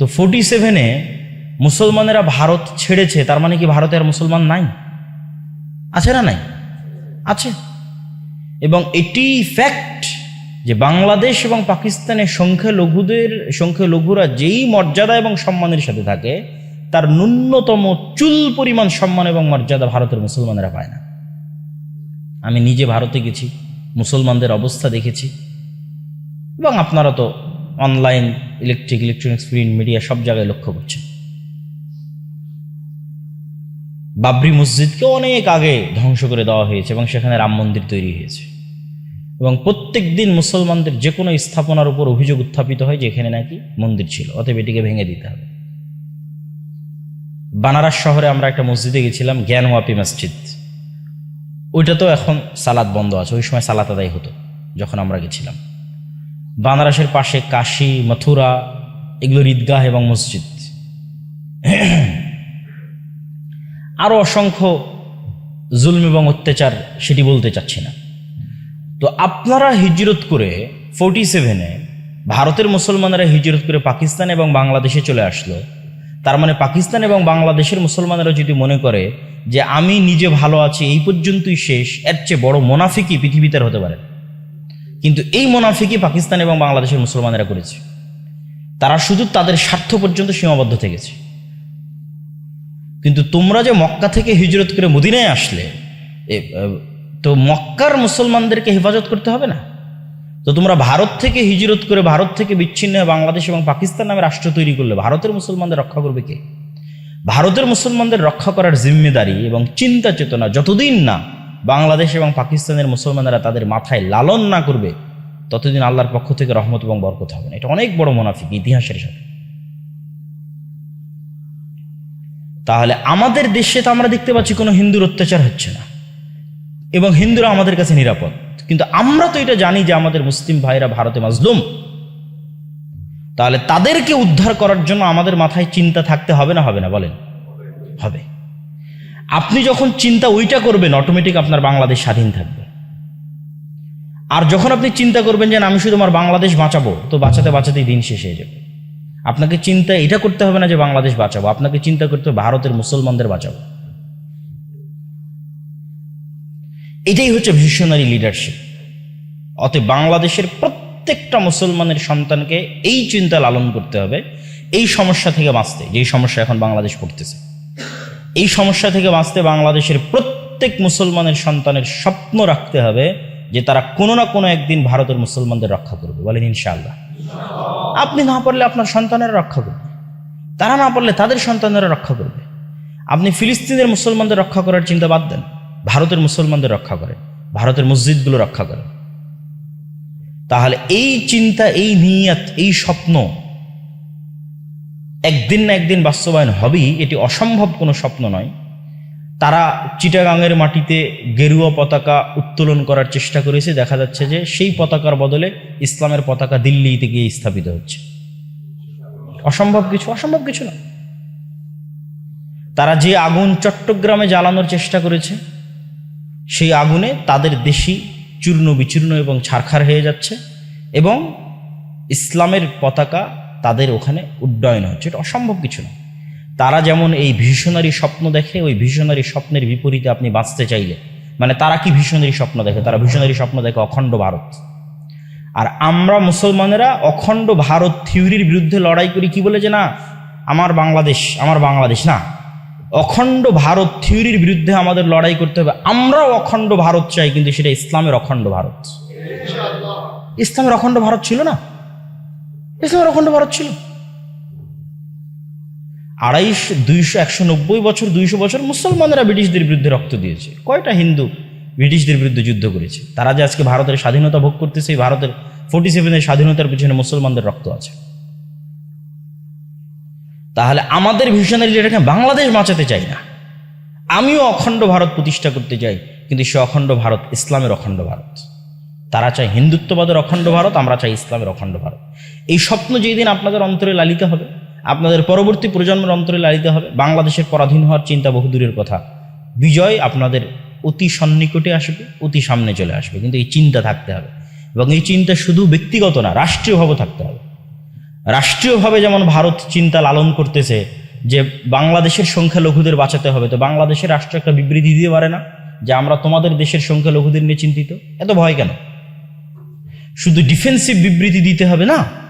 তো ফোর্টি সেভেনে মুসলমানেরা ভারত ছেড়েছে, তার মানে কি ভারতে আর মুসলমান নাই? আছে না নাই? আছে। এবং এটি ফ্যাক্ট যে বাংলাদেশ এবং পাকিস্তানের সংখ্যালঘুদের সংখ্যালঘুরা যেই মর্যাদা এবং সম্মানের সাথে থাকে, তার ন্যূনতম চুল পরিমাণ সম্মান এবং মর্যাদা ভারতের মুসলমানেরা পায় না। আমি নিজে ভারতে গেছি, মুসলমানদের অবস্থা দেখেছি। এবং আপনারা তো online electric electronics print media সব জায়গায় লক্ষ্য করছেন বাবরি মসজিদকে অনেক আগে ধ্বংস করে দেওয়া হয়েছে এবং সেখানে রাম মন্দির তৈরি হয়েছে। এবং প্রত্যেক দিন মুসলমানদের যে কোনো স্থাপনার উপর অভিযোগ উত্থাপিত হয় যে এখানে নাকি মন্দির ছিল, অতএব এটিকে ভেঙে দিতে হবে। বানারস শহরে আমরা একটা মসজিদে গেছিলাম, জ্ঞানওয়াপি মসজিদ। ওইটা তো এখন সালাদ বন্ধ আছে, ওই সময় সালাত আদায় হতো, যখন আমরা গেছিলাম। বানারসের পাশে কাশী, মথুরা এগুলোর ঈদগাহ এবং মসজিদ। আরও অসংখ্য জুলম এবং অত্যাচার সেটি বলতে চাচ্ছি না। তো আপনারা হিজরত করে ফোর্টি সেভেনে ভারতের মুসলমানেরা হিজরত করে পাকিস্তান এবং বাংলাদেশে চলে আসলো। তার মানে পাকিস্তান এবং বাংলাদেশের মুসলমানেরা যদি মনে করে যে আমি নিজে ভালো আছি, এই পর্যন্তই শেষ, এর চেয়ে বড় মোনাফিকই পৃথিবীতে হতে পারে। কিন্তু এই মোনাফিকই পাকিস্তান এবং বাংলাদেশের মুসলমানেরা করেছে। তারা শুধু তাদের স্বার্থ পর্যন্ত সীমাবদ্ধ থেকেছে। কিন্তু তোমরা যে মক্কা থেকে হিজরত করে মদিনায় আসলে তো মক্কার মুসলমানদেরকে হেফাজত করতে হবে না? তো তোমরা ভারত থেকে হিজরত করে ভারত থেকে বিচ্ছিন্ন হয়ে বাংলাদেশ এবং পাকিস্তান নামে রাষ্ট্র তৈরি করলে ভারতের মুসলমানদের রক্ষা করবে কে? ভারতের মুসলমানদের রক্ষা করার জিম্মেদারি এবং চিন্তা চেতনা যতদিন না বাংলাদেশ এবং পাকিস্তানের মুসলমানেরা তাদের মাথায় লালন না করবে, ততদিন আল্লাহর পক্ষ থেকে রহমত এবং বরকত হবে না। এটা অনেক বড় মুনাফিক ইতিহাসের সাথে তাহলে আমাদের দেশে তো আমরা দেখতে পাচ্ছি কোনো হিন্দুর অত্যাচার হচ্ছে না, এবং হিন্দুরা আমাদের কাছে নিরাপদ। কিন্তু আমরা তো এটা জানি যে আমাদের মুসলিম ভাইরা ভারতে মাজলুম। তাহলে তাদেরকে উদ্ধার করার জন্য আমাদের মাথায় চিন্তা থাকতে হবে না হবে না বলেন? হবে। আপনি যখন চিন্তা ওইটা করবেন অটোমেটিক আপনার বাংলাদেশ স্বাধীন থাকবে। আর যখন আপনি চিন্তা করবেন যে আমি শুধু আমার বাংলাদেশ বাঁচাবো, তো বাঁচাতে বাঁচাতেই দিন শেষ হয়ে যাবে। আপনাকে চিন্তা, এটা করতে হবে না যে বাংলাদেশ বাঁচাবো, আপনাকে চিন্তা করতে হবে ভারতের মুসলমানদের বাঁচাবো। এটাই হচ্ছে ভিশনারি লিডারশিপ অতএব বাংলাদেশের প্রত্যেকটা মুসলমানের সন্তানকে এই চিন্তা লালন করতে হবে, এই সমস্যা থেকে বাঁচতে, যেই সমস্যা এখন বাংলাদেশ পড়তেছে এই সমস্যা থেকে বাঁচতে বাংলাদেশের প্রত্যেক মুসলমানের সন্তানের স্বপ্ন রাখতে হবে যে তারা কোনো না কোনো একদিন ভারতের মুসলমানদের রক্ষা করবে। বলেন ইনশাআল্লাহ। আপনি না পারলে আপনার সন্তানেরা রক্ষা করবে। তারা না পারলে তাদের সন্তানেরা রক্ষা করবে। আপনি ফিলিস্তিনের মুসলমানদের রক্ষা করার চিন্তা বাদ দেন। ভারতের মুসলমানদের রক্ষা করেন। ভারতের মসজিদগুলো রক্ষা করেন। তাহলে এই চিন্তা, এই নিয়াত, এই স্বপ্ন একদিন না একদিন বাস্তবায়ন হবেই, এটি অসম্ভব কোনো স্বপ্ন নয়। তারা চিটাগাংয়ের মাটিতে গেরুয়া পতাকা উত্তোলন করার চেষ্টা করেছে। দেখা যাচ্ছে যে সেই পতাকার বদলে ইসলামের পতাকা দিল্লিতে গিয়ে স্থাপিত হচ্ছে। অসম্ভব কিছু অসম্ভব কিছু না। তারা যে আগুন চট্টগ্রামে জ্বালানোর চেষ্টা করেছে, সেই আগুনে তাদের দেশি চূর্ণ বিচূর্ণ এবং ছারখার হয়ে যাচ্ছে এবং ইসলামের পতাকা তাদের ওখানে উড্ডয়ন হচ্ছে। এটা অসম্ভব কিছু না। তারা যেমন এই ভীষণারী স্বপ্ন দেখে, ওই ভীষণারী স্বপ্নের বিপরীতে আপনি বাঁচতে চাইলে। মানে তারা কি ভীষণারী স্বপ্ন দেখে? তারা ভীষণারী স্বপ্ন দেখে অখণ্ড ভারত। আর আমরা মুসলমানেরা অখণ্ড ভারত থিওরির বিরুদ্ধে লড়াই করি কি বলে যে না, আমার বাংলাদেশ আমার বাংলাদেশ না। অখণ্ড ভারত থিওরির বিরুদ্ধে আমাদের লড়াই করতে হবে। আমরাও অখণ্ড ভারত চাই, কিন্তু সেটা ইসলামের অখণ্ড ভারত। ইসলামের অখণ্ড ভারত ছিল না। ইসলামের অখণ্ড ভারত ছিল। আড়াইশো, দুইশো, একশো নব্বই বছর, দুইশো বছর মুসলমানেরা ব্রিটিশদের বিরুদ্ধে রক্ত দিয়েছে। কয়টা হিন্দু ব্রিটিশদের বিরুদ্ধে যুদ্ধ করেছে? তারা যে আজকে ভারতের স্বাধীনতা ভোগ করতেছে ভারতের ফোর্টি সেভেনের স্বাধীনতার পিছনে মুসলমানদের রক্ত আছে। তাহলে আমাদের ভিশনারি লিডারকে বাংলাদেশ বাঁচাতে চাই না। আমিও অখণ্ড ভারত প্রতিষ্ঠা করতে চাই, কিন্তু সে অখণ্ড ভারত, ইসলামের অখণ্ড ভারত। তারা চায় হিন্দুত্ববাদের অখণ্ড ভারত, আমরা চাই ইসলামের অখণ্ড ভারত। এই স্বপ্ন যেই দিন আপনাদের অন্তরে লালিত হবে, আপনাদের পরবর্তী প্রজন্মের অন্তরে লালিত হবে, বাংলাদেশের পরাধীন হওয়ার চিন্তা বহুদূরের কথা, বিজয় আপনাদের অতি সন্নিকটে আসবে, অতি সামনে চলে আসবে, কিন্তু এই চিন্তা থাকতে হবে। এবং এই চিন্তা শুধু ব্যক্তিগত না, রাষ্ট্রীয়ভাবে থাকতে হবে। রাষ্ট্রীয়ভাবে যেমন ভারত চিন্তা লালন করতেছে যে বাংলাদেশের সংখ্যালঘুদের বাঁচাতে হবে, তো বাংলাদেশের রাষ্ট্র একটা বিবৃতি দিতে পারে না যে আমরা তোমাদের দেশের সংখ্যালঘুদের নিয়ে চিন্তিত? এত ভয় কেন? শুধু ডিফেন্সিভ বিবৃতি দিতে হবে না।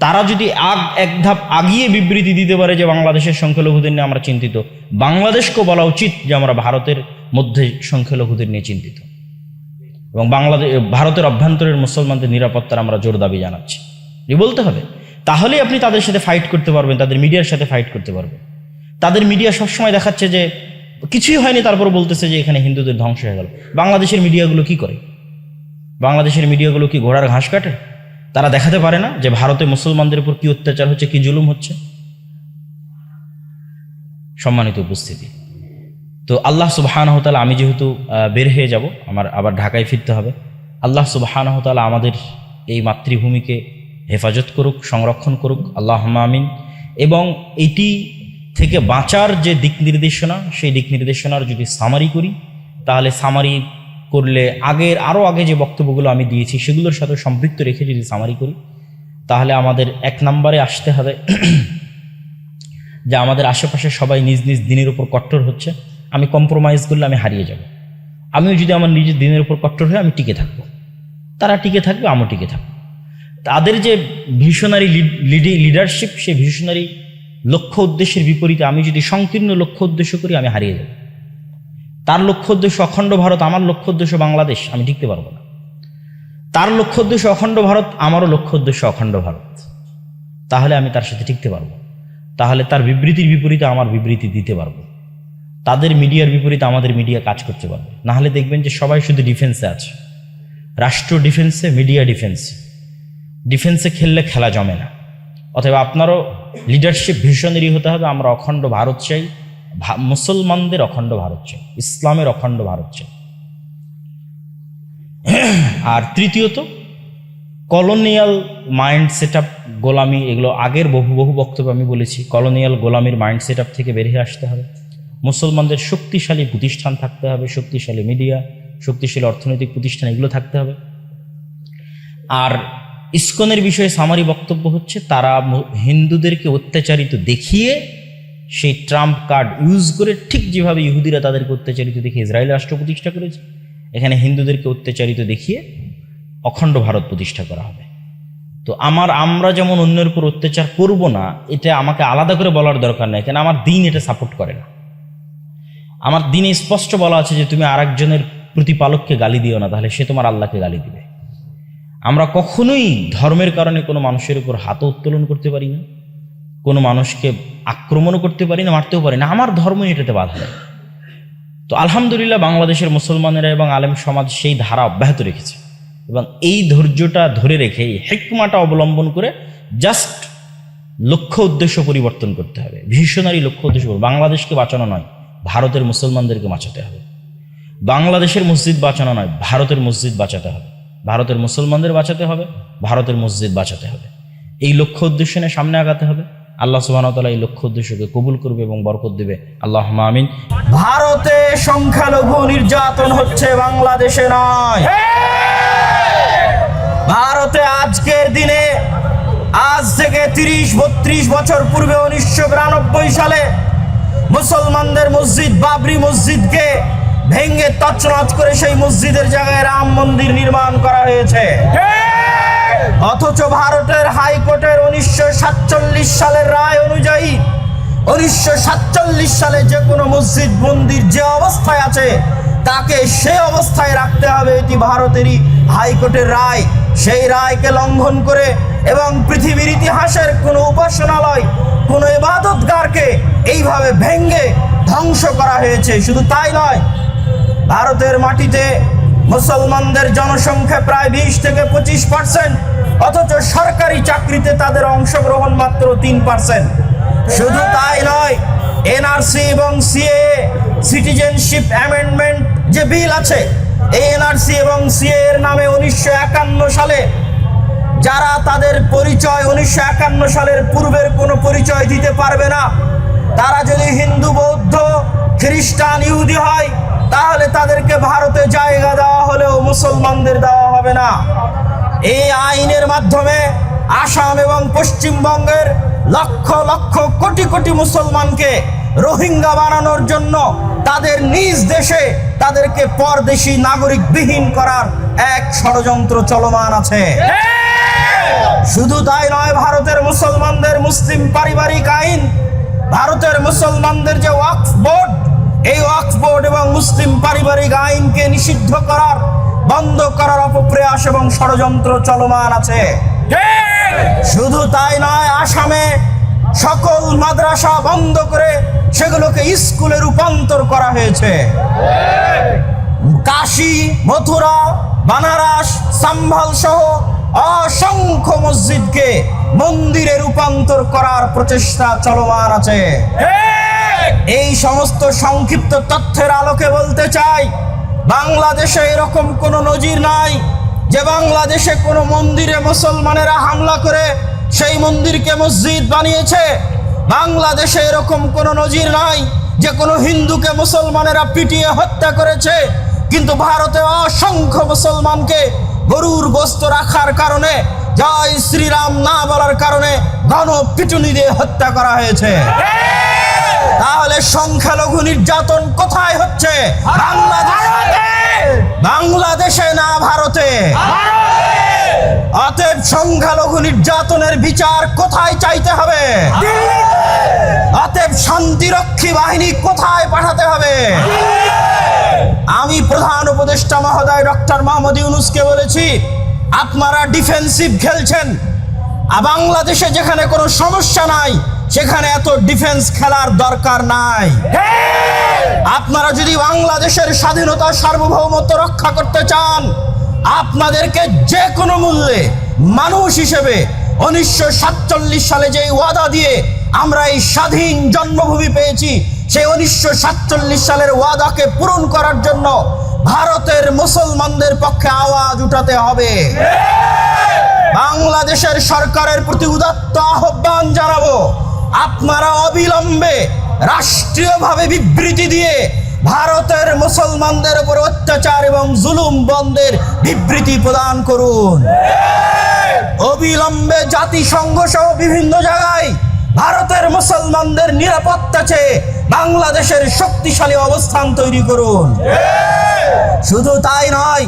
তারা যদি আগ, এক ধাপ আগিয়ে বিবৃতি দিতে পারে যে বাংলাদেশের সংখ্যালঘুদের নিয়ে আমরা চিন্তিত, বাংলাদেশকেও বলা উচিত যে আমরা ভারতের মধ্যে সংখ্যালঘুদের নিয়ে চিন্তিত। এবং বাংলাদেশ ভারতের অভ্যন্তরের মুসলমানদের নিরাপত্তার আমরা জোর দাবি জানাচ্ছি। এই বলতে হবে, তাহলেই আপনি তাদের সাথে ফাইট করতে পারবেন, তাদের মিডিয়ার সাথে ফাইট করতে পারবেন। তাদের মিডিয়া সবসময় দেখাচ্ছে যে, কিছুই হয়নি তারপর বলতেছে যে এখানে হিন্দুদের ধ্বংস হয়ে গেল। বাংলাদেশের মিডিয়াগুলো কি করে? বাংলাদেশের মিডিয়াগুলো কি ঘোড়ার ঘাস কাটে? তারা দেখাতে পারে না যে ভারতে মুসলমানদের উপর কি অত্যাচার হচ্ছে, কি জুলুম হচ্ছে? সম্মানিত উপস্থিতি। তো আল্লাহ সুবাহানহতালা আমি যেহেতু বের হয়ে যাব, আমার আবার ঢাকায় ফিরতে হবে। আল্লাহ সুবাহানহতালা আমাদের এই মাতৃভূমিকে হেফাজত করুক, সংরক্ষণ করুক আল্লাহ আমিন। এবং এটি থেকে বাঁচার যে দিক নির্দেশনা, সেই দিক নির্দেশনার যদি সামারি করি, তাহলে সামারি করলে আগের আরও আগে যে বক্তব্যগুলো আমি দিয়েছি, সেগুলোর সাথে সম্পৃক্ত রেখে যদি সামারি করি, তাহলে আমাদের এক নম্বরে আসতে হবে যে আমাদের আশেপাশে সবাই নিজ নিজ দিনের উপর কট্টর হচ্ছে। আমি কম্প্রোমাইজ করলে আমি হারিয়ে যাব। আমিও যদি আমার নিজের দিনের উপর কট্টর হয়ে আমি টিকে থাকব। তারা টিকে থাকবে, আমিও টিকে থাকব। তাদের যে ভিশনারি লিডি লিডারশিপ সেই ভিশনারি লক্ষ্য উদ্দেশ্যের বিপরীতে আমি যদি সংকীর্ণ লক্ষ্য উদ্দেশ্য করি, আমি হারিয়ে যাব। তার লক্ষ্য উদ্দেশ্য অখণ্ড ভারত, আমার লক্ষ্য উদ্দেশ্য বাংলাদেশ, আমি টিকতে পারব না। তার লক্ষ্য উদ্দেশ্য অখণ্ড ভারত, আমারও লক্ষ্য উদ্দেশ্য অখণ্ড ভারত। তাহলে আমি তার সাথে টিকতে পারব। তাহলে তার বিবৃতির বিপরীতে আমার বিবৃতি দিতে পারব। তাদের মিডিয়ার বিপরীতে আমাদের মিডিয়া কাজ করতে পারবে। না হলে দেখবেন যে সবাই শুধু ডিফেন্সে আছে। রাষ্ট্র ডিফেন্সে, মিডিয়া ডিফেন্সে। ডিফেন্সে খেললে খেলা জমে না। অথবা আপনারও লিডারশিপ ভীষণেরই হতে হবে। আমরা অখণ্ড ভারত চাই। মুসলমানদের অখণ্ড ভারত চাই, ইসলামের অখণ্ড ভারত চাই। আর তৃতীয়ত কলোনিয়াল মাইন্ড সেট আপ গোলামি, এগুলো আগের বহু বহু বক্তব্য আমি বলেছি কলোনিয়াল গোলামির মাইন্ড সেট আপ থেকে বেরিয়ে আসতে হবে। মুসলমানদের শক্তিশালী প্রতিষ্ঠান থাকতে হবে, শক্তিশালী মিডিয়া শক্তিশালী অর্থনৈতিক প্রতিষ্ঠান, এগুলো থাকতে হবে। আর ইস্কনের বিষয়ে সামারি বক্তব্য হচ্ছে, তারা হিন্দুদেরকে অত্যাচারিত দেখিয়ে সেই ট্রাম্প কার্ড ইউজ করে ঠিক যেভাবে ইহুদিরা তাদেরকে অত্যাচারিত দেখে ইসরায়েল রাষ্ট্র প্রতিষ্ঠা করেছে, এখানে হিন্দুদেরকে অত্যাচারিত দেখিয়ে অখণ্ড ভারত প্রতিষ্ঠা করা হবে। তো আমার, আমরা যেমন অন্যের উপর অত্যাচার করব না, এটা আমাকে আলাদা করে বলার দরকার নেই, কেন আমার দিন এটা সাপোর্ট করে না। আমার দিনে স্পষ্ট বলা আছে যে তুমি আরেকজনের প্রতিপালককে গালি দিও না, তাহলে সে তোমার আল্লাহকে গালি দিবে। আমরা কখনোই ধর্মের কারণে কোনো মানুষের উপর হাত উত্তোলন করতে পারি না। কোনো মানুষকে আক্রমণও করতে পারি না, মারতেও পারি না। আমার ধর্মই এটাতে বাধা দেয় তো আলহামদুলিল্লাহ বাংলাদেশের মুসলমানেরা এবং আলেম সমাজ সেই ধারা অব্যাহত রেখেছে। এবং এই ধৈর্যটা ধরে রেখে এই হেকমাটা অবলম্বন করে জাস্ট লক্ষ্য উদ্দেশ্য পরিবর্তন করতে হবে। ভীষণারি লক্ষ্য উদ্দেশ্য বাংলাদেশকে বাঁচানো নয়, ভারতের মুসলমানদেরকে বাঁচাতে হবে। বাংলাদেশের মসজিদ বাঁচানো নয়, ভারতের মসজিদ বাঁচাতে হবে। ভারতের মুসলমানদের বাঁচাতে হবে, ভারতের মসজিদ বাঁচাতে হবে। এই লক্ষ্য উদ্দেশ্য নিয়ে সামনে আগাতে হবে। আল্লাহ সুবাহতালা এই লক্ষ্য উদ্দেশ্যকে কবুল করবে এবং বরকত দেবে। আল্লাহ আমিন। ভারতে সংখ্যালঘু নির্যাতন হচ্ছে বাংলাদেশে নয়। ভারতে আজকের দিনে আজ থেকে তিরিশ, বত্রিশ বছর পূর্বে উনিশশো বিরানব্বই সালে মুসলমানদের মসজিদ, বাবরি মসজিদকে ভেঙ্গে তছনছ করে সেই মসজিদের জায়গায় রাম মন্দির নির্মাণ করা হয়েছে। অথচ ভারতের হাইকোর্টের উনিশশো সাতচল্লিশ সালের রায় অনুযায়ী, উনিশশো সাতচল্লিশ সালে যে কোনো মসজিদ, মন্দির যে অবস্থায় আছে, তাকে সে অবস্থায় রাখতে হবে। এটি ভারতেরই হাইকোর্টের রায়। সেই রায়কে লঙ্ঘন করে এবং পৃথিবীর ইতিহাসের কোনো উপাসনালয়, কোনো ইবাদতগারকে এইভাবে ভেঙ্গে ধ্বংস করা হয়েছে। শুধু তাই নয়, ভারতের মাটিতে মুসলমানদের জনসংখ্যা প্রায় বিশ থেকে পঁচিশ পার্সেন্ট অথচ সরকারি চাকরিতে তাদের অংশগ্রহণ মাত্র তিন পার্সেন্ট। শুধু তাই নয়, এনআরসি এবং সিএ সিটিজেনশিপ অ্যামেন্ডমেন্ট যে বিল আছে এই এনআরসি এবং সিএ এর নামে উনিশশো একান্ন সালে, যারা তাদের পরিচয় উনিশশো একান্ন সালের পূর্বের কোনো পরিচয় দিতে পারবে না। তারা যদি হিন্দু, বৌদ্ধ, খ্রিস্টান, ইহুদি হয়, তাহলে তাদেরকে ভারতে জায়গা দেওয়া হলেও মুসলমানদের দেওয়া হবে না। এই আইনের মাধ্যমে আসাম এবং পশ্চিমবঙ্গের লক্ষ লক্ষ কোটি কোটি মুসলমানকে রোহিঙ্গা বানানোর জন্য তাদের নিজ দেশে তাদেরকে পরদেশি নাগরিক বিহীন করার এক ষড়যন্ত্র চলমান আছে। শুধু তাই নয়, ভারতের মুসলমানদের মুসলিম পারিবারিক আইন, ভারতের মুসলমানদের যে ওয়াকফ বোর্ড, এই ওয়াকফ বোর্ড এবং মুসলিম পারিবারিক আইনকে নিষিদ্ধ করার বন্ধ করার অপপ্রয়াস এবং ষড়যন্ত্র চলমান আছে। শুধু তাই নয়, আসামে সকল মাদ্রাসা বন্ধ করে সেগুলোকে স্কুলে রূপান্তর করা হয়েছে। কাশী, মথুরা, বানারস, সম্ভাল সহ অসংখ্য মসজিদকে মন্দিরে রূপান্তর করার প্রচেষ্টা চলমান আছে। এই সমস্ত সংক্ষিপ্ত তথ্যের আলোকে বলতে চাই বাংলাদেশে এরকম কোনো নজির নাই যে বাংলাদেশে কোনো মন্দিরে মুসলমানেরা হামলা করে সেই মন্দিরকে মসজিদ বানিয়েছে। বাংলাদেশে এরকম কোনো নজির নাই যে কোনো হিন্দুকে মুসলমানেরা পিটিয়ে হত্যা করেছে। কিন্তু ভারতে অসংখ্য মুসলমানকে গরুর গোস্ত রাখার কারণে জয় শ্রীরাম না বলার কারণে গণ পিটুনি দিয়ে হত্যা করা হয়েছে। তাহলে সংখ্যালঘু নির্যাতন কোথায় হচ্ছে? বাংলাদেশে। না ভারতে? অতএব সংখ্যালঘু নির্যাতনের বিচার কোথায় চাইতে হবে? অতএব শান্তিরক্ষী বাহিনী কোথায় পাঠাতে হবে? আমি প্রধান উপদেষ্টা মহোদয় ডক্টর মোহাম্মদ ইউনুসকে বলেছি, আপনারা ডিফেন্সিভ খেলছেন। আর বাংলাদেশে যেখানে কোনো সমস্যা নাই সেখানে এত ডিফেন্স খেলার দরকার নাই। আপনারা যদি বাংলাদেশের স্বাধীনতা সার্বভৌমত্ব রক্ষা করতে চান, আপনাদেরকে যে কোনো মূল্যে মানুষ হিসেবে উনিশশো সাতচল্লিশ সালে যে ওয়াদা দিয়ে আমরা এই স্বাধীন জন্মভূমি পেয়েছি, সেই উনিশশো সাতচল্লিশ সালের ওয়াদাকে পূরণ করার জন্য ভারতের মুসলমানদের পক্ষে আওয়াজ উঠাতে হবে। বাংলাদেশের সরকারের প্রতি উদাত্ত আহ্বান জানাব। আপনারা অবিলম্বে রাষ্ট্রীয়ভাবে বিবৃতি দিয়ে ভারতের মুসলমানদের উপর অত্যাচার এবং জুলুম বন্ধের বিবৃতি প্রদান করুন। অবিলম্বে জাতিসংঘ সহ বিভিন্ন জায়গায় ভারতের মুসলমানদের নিরাপত্তা চেয়ে বাংলাদেশের শক্তিশালী অবস্থান তৈরি করুন। শুধু তাই নয়,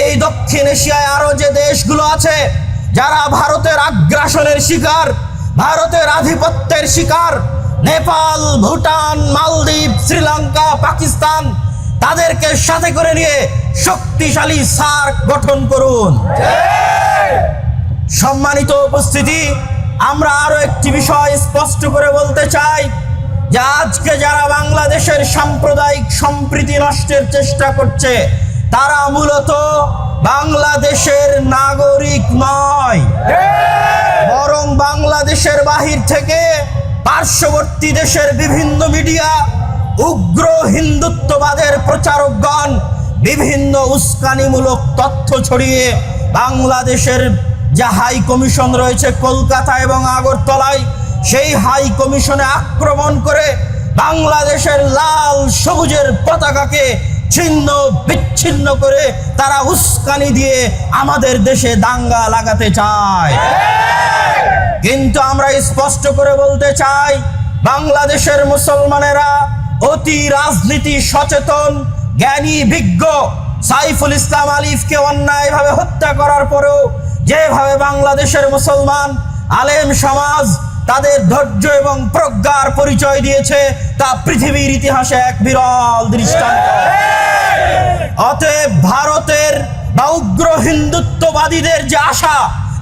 এই দক্ষিণ এশিয়ায় আরও যে দেশগুলো আছে, যারা ভারতের আগ্রাসনের শিকার ভারতের আধিপত্যের শিকার। নেপাল, ভুটান, মালদ্বীপ, শ্রীলঙ্কা, পাকিস্তান, তাদেরকে সাথে করে নিয়ে শক্তিশালী সার্ক গঠন করুন। সম্মানিত উপস্থিতি, আমরা আরও একটি বিষয় স্পষ্ট করে বলতে চাই যে আজকে যারা বাংলাদেশের সাম্প্রদায়িক সম্প্রীতি নষ্টের চেষ্টা করছে, তারা মূলত বাংলাদেশের নাগরিক নয়। বরং বাংলাদেশের বাহির থেকে পার্শ্ববর্তী দেশের বিভিন্ন মিডিয়া, উগ্র হিন্দুত্ববাদের প্রচারকগণ বিভিন্ন উস্কানিমূলক তথ্য ছড়িয়ে বাংলাদেশের যে হাই কমিশন রয়েছে কলকাতা এবং আগরতলায়, সেই হাই কমিশনে আক্রমণ করে বাংলাদেশের লাল সবুজের পতাকাকে ছিন্ন বিচ্ছিন্ন করে তারা উস্কানি দিয়ে আমাদের দেশে দাঙ্গা লাগাতে চায়। কিন্তু আমরা স্পষ্ট করে বলতে চাই, বাংলাদেশের মুসলমানেরা অতি রাজনীতি সচেতন, জ্ঞানী, বিজ্ঞ। সাইফুল ইসলাম আলিফকে অন্যায়ভাবে হত্যা করার পরেও যেভাবে বাংলাদেশের মুসলমান, আলেম সমাজ তাদের ধৈর্য এবং প্রজ্ঞার পরিচয় দিয়েছে তা পৃথিবীর ইতিহাসে এক বিরল দৃষ্টান্ত। অতএব ভারতের বা উগ্র হিন্দুত্ববাদীদের যে আশা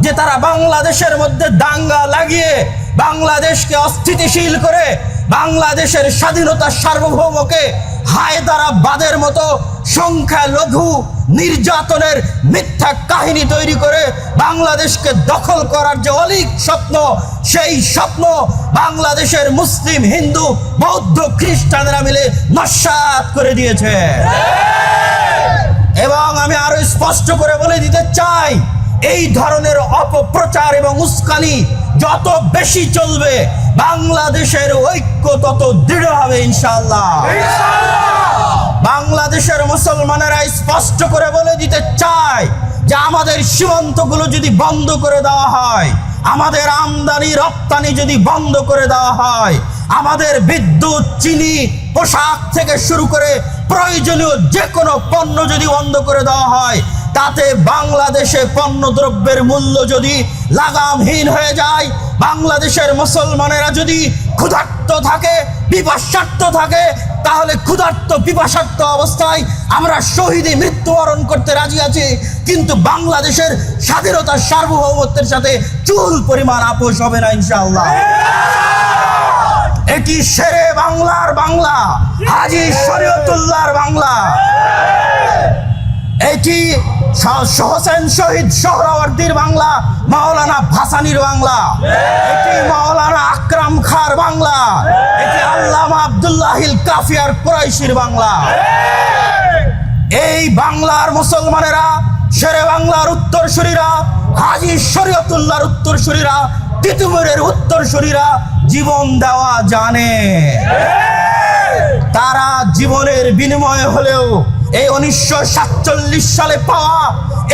যে তারা বাংলাদেশের মধ্যে দাঙ্গা লাগিয়ে বাংলাদেশকে অস্থিতিশীল করে বাংলাদেশের স্বাধীনতা সার্বভৌমকে হায়দারাবাদের মতো সংখ্যা লঘু নির্যাতনের মিথ্যা কাহিনী তৈরি করে বাংলাদেশকে দখল করার যে অলিক স্বপ্ন, সেই স্বপ্ন বাংলাদেশের মুসলিম, হিন্দু, বৌদ্ধ, খ্রিস্টানরা মিলে নস্বাত করে দিয়েছে। এবং আমি আরও স্পষ্ট করে বলে দিতে চাই, এই ধরনের অপপ্রচার এবং উস্কানি যত বেশি চলবে, বাংলাদেশের ঐক্য তত দৃঢ় হবে, ইনশাআল্লাহ। বাংলাদেশের মুসলমানেরা স্পষ্ট করে বলে দিতে চায় যে আমাদের সীমান্তগুলো যদি বন্ধ করে দেওয়া হয়, আমাদের আমদানি, রপ্তানি যদি বন্ধ করে দেওয়া হয়, আমাদের বিদ্যুৎ, চিনি, পোশাক থেকে শুরু করে প্রয়োজনীয় যে কোনো পণ্য যদি বন্ধ করে দেওয়া হয় তাতে বাংলাদেশে পণ্য দ্রব্যের মূল্য যদি লাগামহীন হয়ে যায়, বাংলাদেশের মুসলমানেরা যদি ক্ষুধার্ত থাকে পিপাসার্থ থাকে, তাহলে ক্ষুধার্ত পিপাসার্থ অবস্থায় আমরা শহীদে মৃত্যুবরণ করতে রাজি আছি। কিন্তু বাংলাদেশের স্বাধীনতার সার্বভৌমত্বের সাথে চুল পরিমাণ আপোষ হবে না, ইনশাআল্লাহ। এটি শেরে বাংলার বাংলা? হাজি শরীয়তুল্লাহর বাংলা। এটি হোসেন শহীদ সোহরাওয়ার্দীর বাংলা, মাওলানা ভাসানির বাংলা। এটি মাওলানা আকরাম খার বাংলা। এটি আল্লামা আব্দুল্লাহিল কাফিয়ার কুরাইশির বাংলা। এই বাংলার মুসলমানেরা, শেরে বাংলার উত্তরসূরিরা, হাজি শরীয়তুল্লাহর উত্তরসূরিরা, তিতুমিরের উত্তরসূরিরা জীবন দেওয়া জানে। তারা জীবনের বিনিময়ে হলেও এই উনিশশো সাতচল্লিশ সালে পাওয়া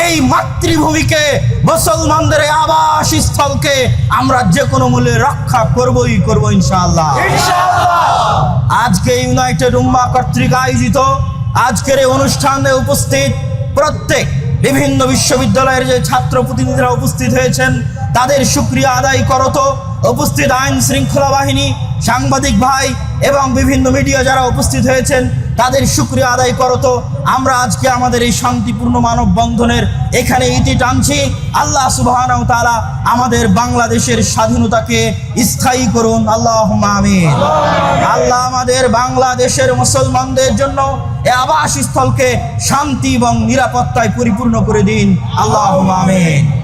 এই মাতৃভূমিকে মুসলমানদের আবাস স্থলকে আমরা যে কোনো মূল্যে রক্ষা করবই করব ইনশাআল্লাহ। আজকে ইউনাইটেড উম্মা কর্তৃক আয়োজিত আজকের এই অনুষ্ঠানে উপস্থিত প্রত্যেক বিভিন্ন বিশ্ববিদ্যালয়ের যে ছাত্র প্রতিনিধিরা উপস্থিত হয়েছেন তাদের সুক্রিয়া আদায় করত উপস্থিত আইন শৃঙ্খলা বাহিনী, সাংবাদিক ভাই এবং বিভিন্ন মিডিয়া যারা উপস্থিত হয়েছেন, তাদের সুক্রিয়া আদায় করত আমরা আজকে আমাদের এই শান্তিপূর্ণ মানববন্ধনের এখানে ইতি টানছি। আল্লাহ সুবাহ তাআলা আমাদের বাংলাদেশের স্বাধীনতাকে স্থায়ী করুন। আল্লাহ আমিন। আল্লাহ আমাদের বাংলাদেশের মুসলমানদের জন্য এ আবাসস্থলকে শান্তি এবং নিরাপত্তায় পরিপূর্ণ করে দিন। আল্লাহ আমিন।